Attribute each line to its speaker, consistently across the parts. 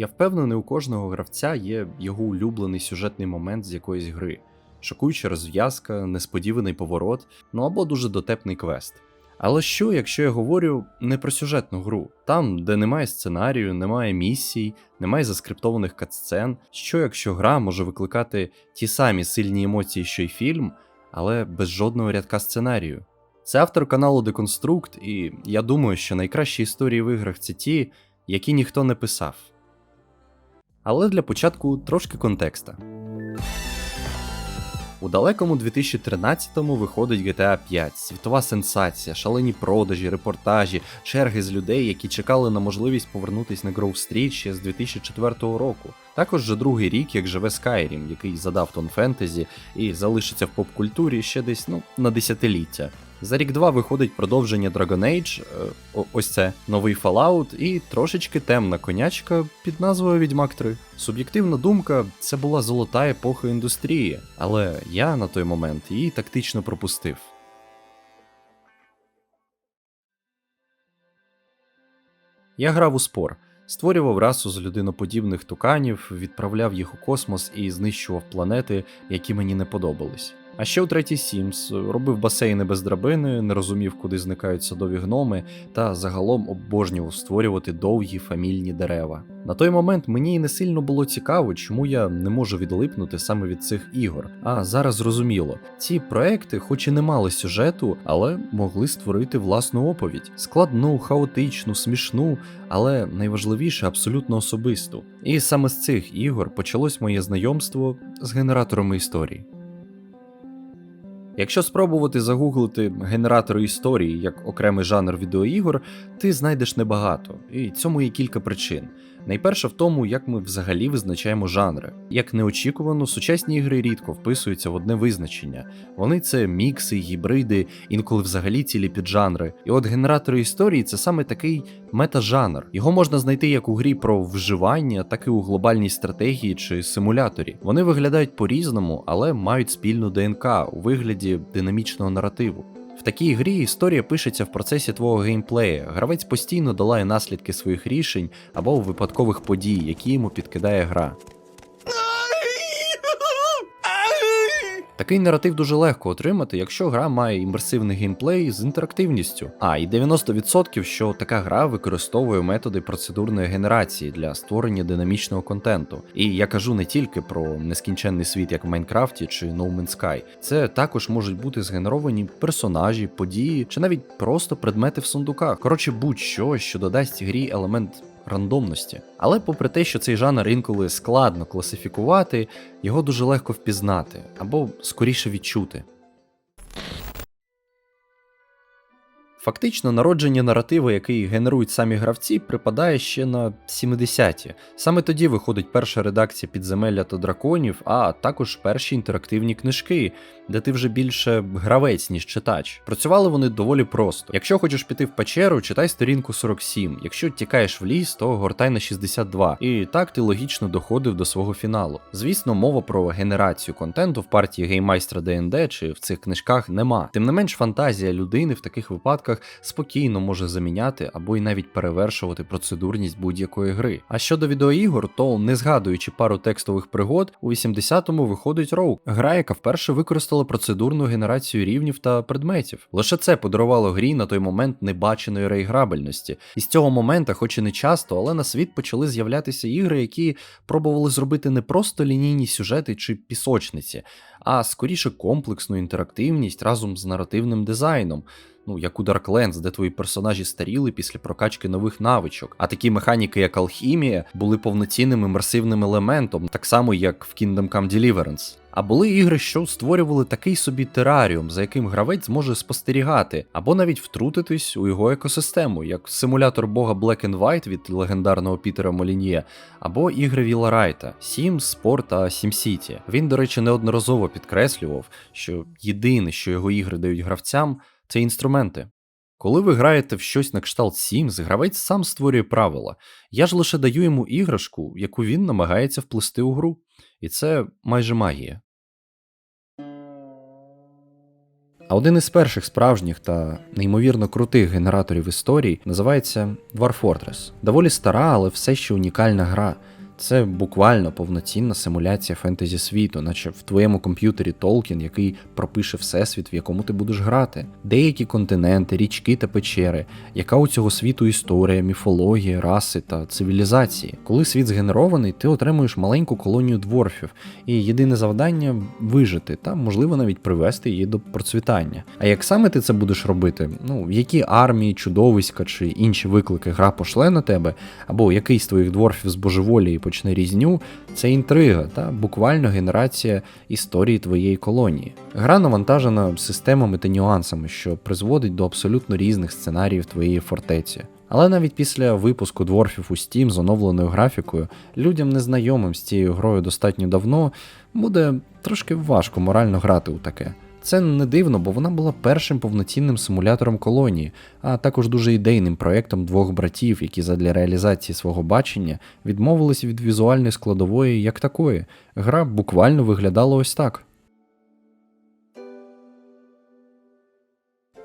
Speaker 1: Я впевнений, у кожного гравця є його улюблений сюжетний момент з якоїсь гри, шокуюча розв'язка, несподіваний поворот, ну або дуже дотепний квест. Але що, якщо я говорю не про сюжетну гру, там, де немає сценарію, немає місій, немає заскриптованих катсцен, що якщо гра може викликати ті самі сильні емоції, що й фільм, але без жодного рядка сценарію? Це автор каналу Деконструкт, і я думаю, що найкращі історії в іграх це ті, які ніхто не писав. Але для початку трошки контекста. У далекому 2013-му виходить GTA 5, світова сенсація, шалені продажі, репортажі, черги з людей, які чекали на можливість повернутись на Grove Street ще з 2004 року. Також вже другий рік, як живе Skyrim, який задав тон фентезі і залишиться в поп-культурі ще десь ну, на десятиліття. За рік два виходить продовження Dragon Age, е, ось це новий Fallout і трошечки темна конячка під назвою Відьмак 3. Суб'єктивна думка, це була золота епоха індустрії, але я на той момент її тактично пропустив. Я грав у спор, створював расу з людиноподібних туканів, відправляв їх у космос і знищував планети, які мені не подобались. А ще у третій Sims робив басейни без драбини, не розумів, куди зникають садові гноми, та загалом обожнював створювати довгі фамільні дерева. На той момент мені і не сильно було цікаво, чому я не можу відлипнути саме від цих ігор. А зараз зрозуміло, ці проекти, хоч і не мали сюжету, але могли створити власну оповідь, складну, хаотичну, смішну, але найважливіше абсолютно особисту. І саме з цих ігор почалось моє знайомство з генераторами історій. Якщо спробувати загуглити генератори історії як окремий жанр відеоігор, ти знайдеш небагато, і цьому є кілька причин. Найперше в тому, як ми взагалі визначаємо жанри. Як неочікувано, сучасні ігри рідко вписуються в одне визначення. Вони це мікси, гібриди, інколи взагалі цілі піджанри. І от генератори історії це саме такий метажанр. Його можна знайти як у грі про вживання, так і у глобальній стратегії чи симуляторі. Вони виглядають по-різному, але мають спільну ДНК у вигляді динамічного наративу. В такій грі історія пишеться в процесі твого геймплею. Гравець постійно долає наслідки своїх рішень або випадкових подій, які йому підкидає гра. Такий наратив дуже легко отримати, якщо гра має імерсивний геймплей з інтерактивністю. А і 90% що така гра використовує методи процедурної генерації для створення динамічного контенту. І я кажу не тільки про нескінченний світ, як в Майнкрафті чи No Man's Sky. Це також можуть бути згенеровані персонажі, події чи навіть просто предмети в сундуках. Коротше, будь-що, що додасть грі елемент рандомності. Але попри те, що цей жанр інколи складно класифікувати, його дуже легко впізнати або скоріше відчути. Фактично, народження наративу, який генерують самі гравці, припадає ще на 70-ті. Саме тоді виходить перша редакція підземелля та драконів, а також перші інтерактивні книжки, де ти вже більше гравець, ніж читач. Працювали вони доволі просто. Якщо хочеш піти в печеру, читай сторінку 47. Якщо тікаєш в ліс, то гортай на 62. І так ти логічно доходив до свого фіналу. Звісно, мова про генерацію контенту в партії геймайстра ДНД чи в цих книжках нема. Тим не менш, фантазія людини в таких випадках спокійно може заміняти або й навіть перевершувати процедурність будь-якої гри. А щодо відеоігор, то не згадуючи пару текстових пригод, у 80-му виходить Rogue, гра, яка вперше використала процедурну генерацію рівнів та предметів. Лише це подарувало грі на той момент небаченої реіграбельності. І з цього моменту, хоч і не часто, але на світ почали з'являтися ігри, які пробували зробити не просто лінійні сюжети чи пісочниці, а скоріше комплексну інтерактивність разом з наративним дизайном. Ну, як у Darklands, де твої персонажі старіли після прокачки нових навичок. А такі механіки, як алхімія, були повноцінним імерсивним елементом, так само як в Kingdom Come Deliverance. А були ігри, що створювали такий собі тераріум, за яким гравець зможе спостерігати, або навіть втрутитись у його екосистему, як симулятор бога Black and White від легендарного Пітера Моліньє, або ігри Віла Райта, Sims, Sport та SimCity. Він, до речі, неодноразово підкреслював, що єдине, що його ігри дають гравцям, це інструменти. Коли ви граєте в щось на кшталт Sims, гравець сам створює правила. Я ж лише даю йому іграшку, яку він намагається вплести у гру. І це майже магія. А один із перших справжніх та неймовірно крутих генераторів історій називається Dwarf Fortress. Доволі стара, але все ще унікальна гра. Це буквально повноцінна симуляція фентезі світу, наче в твоєму комп'ютері Толкін, який пропише всесвіт, в якому ти будеш грати. Деякі континенти, річки та печери, яка у цього світу історія, міфологія, раси та цивілізації. Коли світ згенерований, ти отримуєш маленьку колонію дворфів, і єдине завдання вижити та, можливо, навіть привести її до процвітання. А як саме ти це будеш робити? Ну, які армії, чудовиська чи інші виклики гра пошле на тебе, або який з твоїх дворфів з божеволі почне різню, це інтрига та буквально генерація історії твоєї колонії. Гра навантажена системами та нюансами, що призводить до абсолютно різних сценаріїв твоєї фортеці. Але навіть після випуску дворфів у Steam з оновленою графікою, людям незнайомим з цією грою достатньо давно, буде трошки важко морально грати у таке. Це не дивно, бо вона була першим повноцінним симулятором колонії, а також дуже ідейним проєктом двох братів, які задля реалізації свого бачення відмовилися від візуальної складової як такої. Гра буквально виглядала ось так.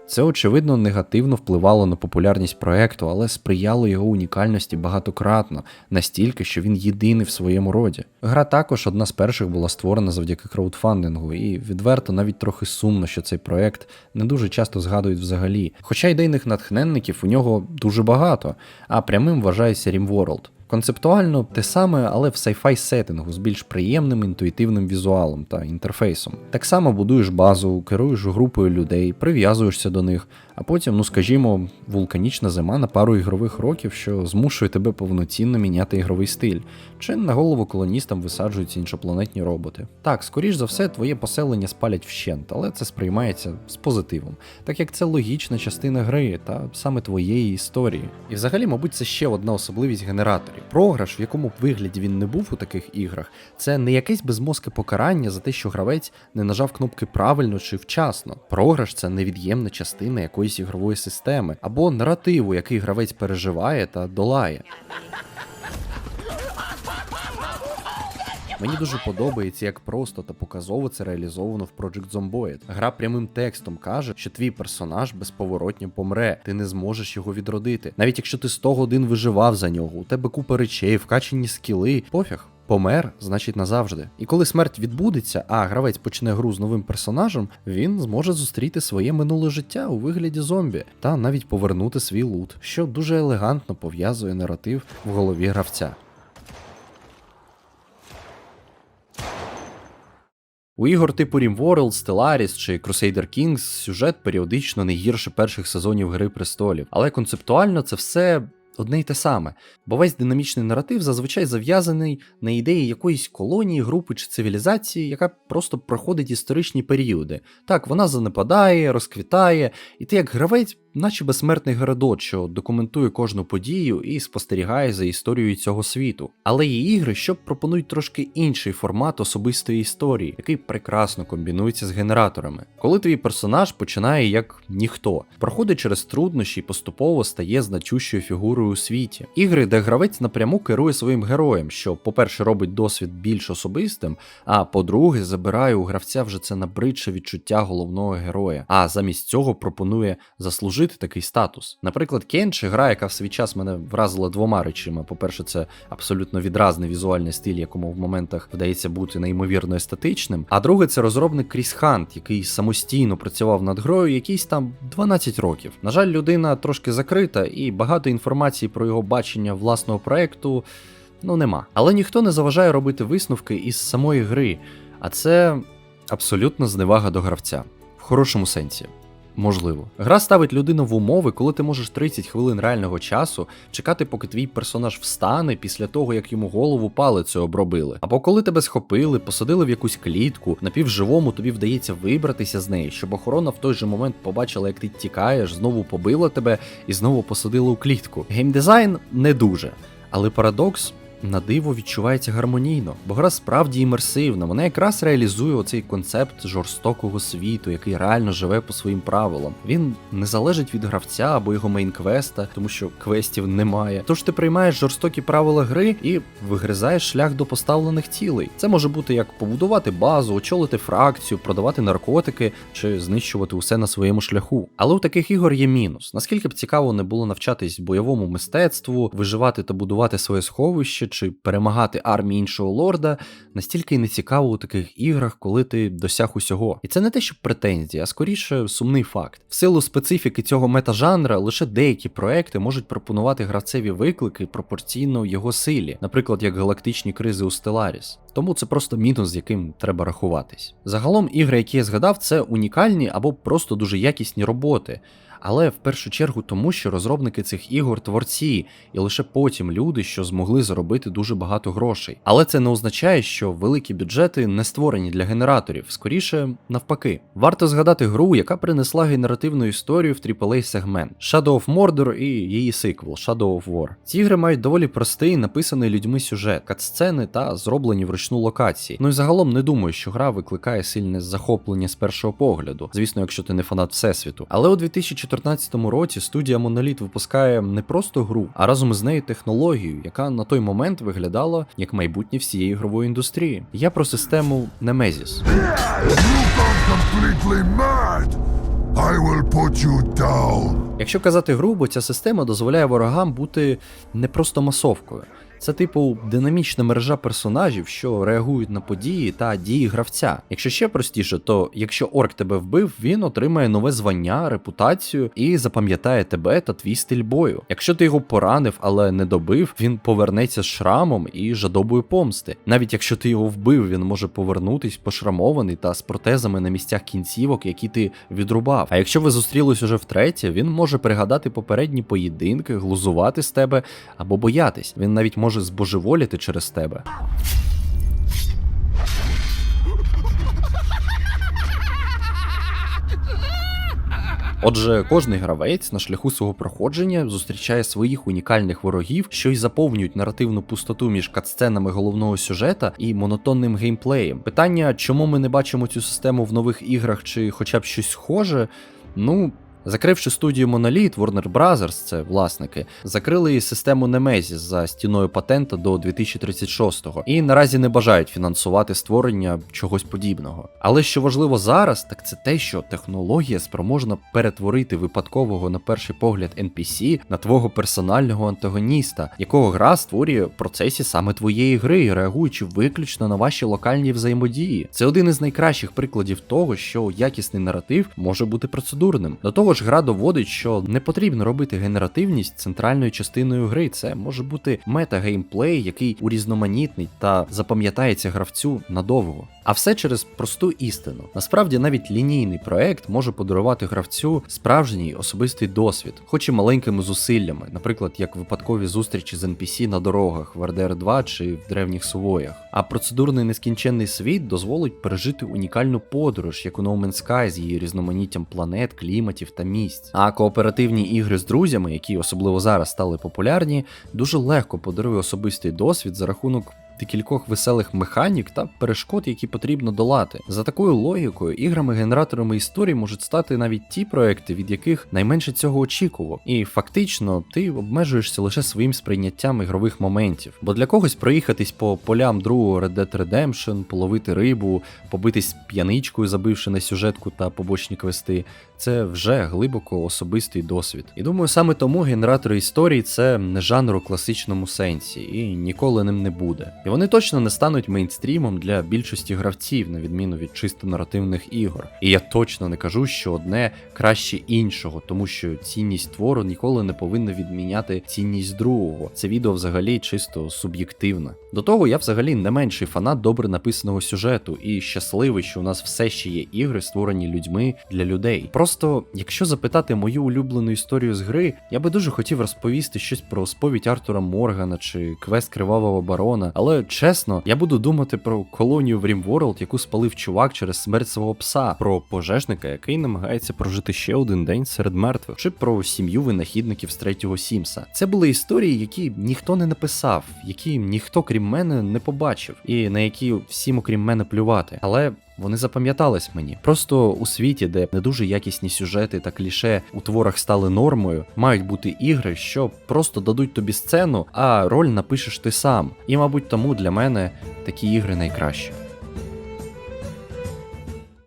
Speaker 1: Це очевидно негативно впливало на популярність проекту, але сприяло його унікальності багатократно, настільки, що він єдиний в своєму роді. Гра також одна з перших була створена завдяки краудфандингу, і відверто навіть трохи сумно, що цей проект не дуже часто згадують взагалі. Хоча ідейних натхненників у нього дуже багато, а прямим вважається RimWorld. Концептуально те саме, але в sci-fi сеттингу з більш приємним інтуїтивним візуалом та інтерфейсом. Так само будуєш базу, керуєш групою людей, прив'язуєшся до них, а потім, ну скажімо, вулканічна зима на пару ігрових років, що змушує тебе повноцінно міняти ігровий стиль, чи на голову колоністам висаджуються іншопланетні роботи. Так, скоріш за все, твоє поселення спалять вщент, але це сприймається з позитивом, так як це логічна частина гри та саме твоєї історії. І взагалі, мабуть, це ще одна особливість генераторів. Програш, в якому б вигляді він не був у таких іграх, це не якесь безмозке покарання за те, що гравець не нажав кнопки правильно чи вчасно. Програш це невід'ємна частина якоїсь ігрової системи або наративу, який гравець переживає та долає. Мені дуже подобається, як просто та показово це реалізовано в Project Zomboid. Гра прямим текстом каже, що твій персонаж безповоротньо помре, ти не зможеш його відродити. Навіть якщо ти 100 годин виживав за нього, у тебе купа речей, вкачені скіли, пофіг. Помер, значить назавжди. І коли смерть відбудеться, а гравець почне гру з новим персонажем, він зможе зустріти своє минуле життя у вигляді зомбі та навіть повернути свій лут, що дуже елегантно пов'язує наратив в голові гравця. У ігор типу RimWorld, Stellaris чи Crusader Kings сюжет періодично не гірше перших сезонів Гри престолів, але концептуально це все одне й те саме, бо весь динамічний наратив зазвичай зав'язаний на ідеї якоїсь колонії, групи чи цивілізації, яка просто проходить історичні періоди. Так, вона занепадає, розквітає, і ти як гравець, наче безсмертний Геродот, що документує кожну подію і спостерігає за історією цього світу. Але є ігри, що пропонують трошки інший формат особистої історії, який прекрасно комбінується з генераторами. Коли твій персонаж починає як ніхто, проходить через труднощі і поступово стає значущою фігурою у світі. Ігри, де гравець напряму керує своїм героєм, що, по-перше, робить досвід більш особистим, а по-друге, забирає у гравця вже це набридше відчуття головного героя, а замість цього пропонує заслужити такий статус. Наприклад, Кенші, гра, яка в свій час мене вразила двома речами. По-перше, це абсолютно відразний візуальний стиль, якому в моментах вдається бути неймовірно естетичним. А друге, це розробник Кріс Хант, який самостійно працював над грою якісь там 12 років. На жаль, людина трошки закрита, і багато інформації про його бачення власного проекту ну нема. Але ніхто не заважає робити висновки із самої гри, а це абсолютно зневага до гравця в хорошому сенсі. Можливо. Гра ставить людину в умови, коли ти можеш 30 хвилин реального часу чекати, поки твій персонаж встане після того, як йому голову палицею обробили. Або коли тебе схопили, посадили в якусь клітку, напівживому тобі вдається вибратися з неї, щоб охорона в той же момент побачила, як ти тікаєш, знову побила тебе і знову посадила у клітку. Геймдизайн не дуже, але парадокс на диво відчувається гармонійно, бо гра справді імерсивна. Вона якраз реалізує оцей концепт жорстокого світу, який реально живе по своїм правилам. Він не залежить від гравця або його мейн-квеста, тому що квестів немає. Тож ти приймаєш жорстокі правила гри і вигризаєш шлях до поставлених цілей. Це може бути як побудувати базу, очолити фракцію, продавати наркотики чи знищувати усе на своєму шляху. Але у таких ігор є мінус. Наскільки б цікаво не було навчатись бойовому мистецтву, виживати та будувати своє сховище чи перемагати армії іншого лорда, настільки й не цікаво у таких іграх, коли ти досяг усього. І це не те, що претензія, а скоріше сумний факт. В силу специфіки цього метажанра лише деякі проекти можуть пропонувати гравцеві виклики пропорційно його силі, наприклад, як галактичні кризи у Stellaris. Тому це просто мінус, з яким треба рахуватись. Загалом ігри, які я згадав, це унікальні або просто дуже якісні роботи. Але в першу чергу тому, що розробники цих ігор творці, і лише потім люди, що змогли заробити дуже багато грошей. Але це не означає, що великі бюджети не створені для генераторів, скоріше навпаки. Варто згадати гру, яка принесла генеративну історію в AAA сегмент Shadow of Mordor і її сиквел Shadow of War. Ці ігри мають доволі простий, написаний людьми сюжет, катсцени та зроблені вручну локації. Ну і загалом не думаю, що гра викликає сильне захоплення з першого погляду, звісно, якщо ти не фанат всесвіту. Але у 2014 році студія Monolith випускає не просто гру, а разом із нею технологію, яка на той момент виглядала як майбутнє всієї ігрової індустрії. Я про систему Nemesis.
Speaker 2: I will put you down.
Speaker 1: Якщо казати грубо, ця система дозволяє ворогам бути не просто масовкою. Це типу динамічна мережа персонажів, що реагують на події та дії гравця. Якщо ще простіше, то якщо орк тебе вбив, він отримає нове звання, репутацію і запам'ятає тебе та твій стиль бою. Якщо ти його поранив, але не добив, він повернеться з шрамом і жадобою помсти. Навіть якщо ти його вбив, він може повернутись пошрамований та з протезами на місцях кінцівок, які ти відрубав. А якщо ви зустрілись уже втретє, він може пригадати попередні поєдинки, глузувати з тебе або боятись. Він навіть може збожеволіти через тебе. Отже, кожний гравець на шляху свого проходження зустрічає своїх унікальних ворогів, що й заповнюють наративну пустоту між катсценами головного сюжета і монотонним геймплеєм. Питання, чому ми не бачимо цю систему в нових іграх чи хоча б щось схоже, ну. Закривши студію Monolith, Warner Bros., це власники, закрили і систему Nemesis за стіною патента до 2036-го і наразі не бажають фінансувати створення чогось подібного. Але що важливо зараз, так це те, що технологія спроможна перетворити випадкового на перший погляд NPC на твого персонального антагоніста, якого гра створює в процесі саме твоєї гри, реагуючи виключно на ваші локальні взаємодії. Це один із найкращих прикладів того, що якісний наратив може бути процедурним. До того ж, гра доводить, що не потрібно робити генеративність центральною частиною гри. Це може бути мета-геймплей, який урізноманітний та запам'ятається гравцю надовго. А все через просту істину. Насправді, навіть лінійний проект може подарувати гравцю справжній особистий досвід, хоч і маленькими зусиллями, наприклад, як випадкові зустрічі з NPC на дорогах в RDR 2 чи в древніх сувоях. А процедурний нескінченний світ дозволить пережити унікальну подорож, як у No Man's Sky з її різноманіттям планет, кліматів та місць. А кооперативні ігри з друзями, які особливо зараз стали популярні, дуже легко подарує особистий досвід за рахунок декількох веселих механік та перешкод, які потрібно долати. За такою логікою, іграми-генераторами історій можуть стати навіть ті проекти, від яких найменше цього очікував. І фактично ти обмежуєшся лише своїм сприйняттям ігрових моментів. Бо для когось проїхатись по полям другого Red Dead Redemption, половити рибу, побитись п'яничкою, забивши на сюжетку та побочні квести, це вже глибоко особистий досвід. І думаю, саме тому генератори історій це не жанр у класичному сенсі і ніколи ним не буде. І вони точно не стануть мейнстрімом для більшості гравців, на відміну від чисто наративних ігор. І я точно не кажу, що одне краще іншого, тому що цінність твору ніколи не повинна відміняти цінність другого. Це відео взагалі чисто суб'єктивне. До того я взагалі не менший фанат добре написаного сюжету і щасливий, що у нас все ще є ігри, створені людьми для людей. Просто, якщо запитати мою улюблену історію з гри, я би дуже хотів розповісти щось про сповідь Артура Моргана чи квест Кривавого барона. Але чесно, я буду думати про колонію в Рімворлд, яку спалив чувак через смерть свого пса, про пожежника, який намагається прожити ще один день серед мертвих, чи про сім'ю винахідників з третього Сімса. Це були історії, які ніхто не написав, які ніхто крім мене не побачив, і на які всім, окрім мене, плювати. Але вони запам'ятались мені. Просто у світі, де не дуже якісні сюжети та кліше у творах стали нормою, мають бути ігри, що просто дадуть тобі сцену, а роль напишеш ти сам. І, мабуть, тому для мене такі ігри найкращі.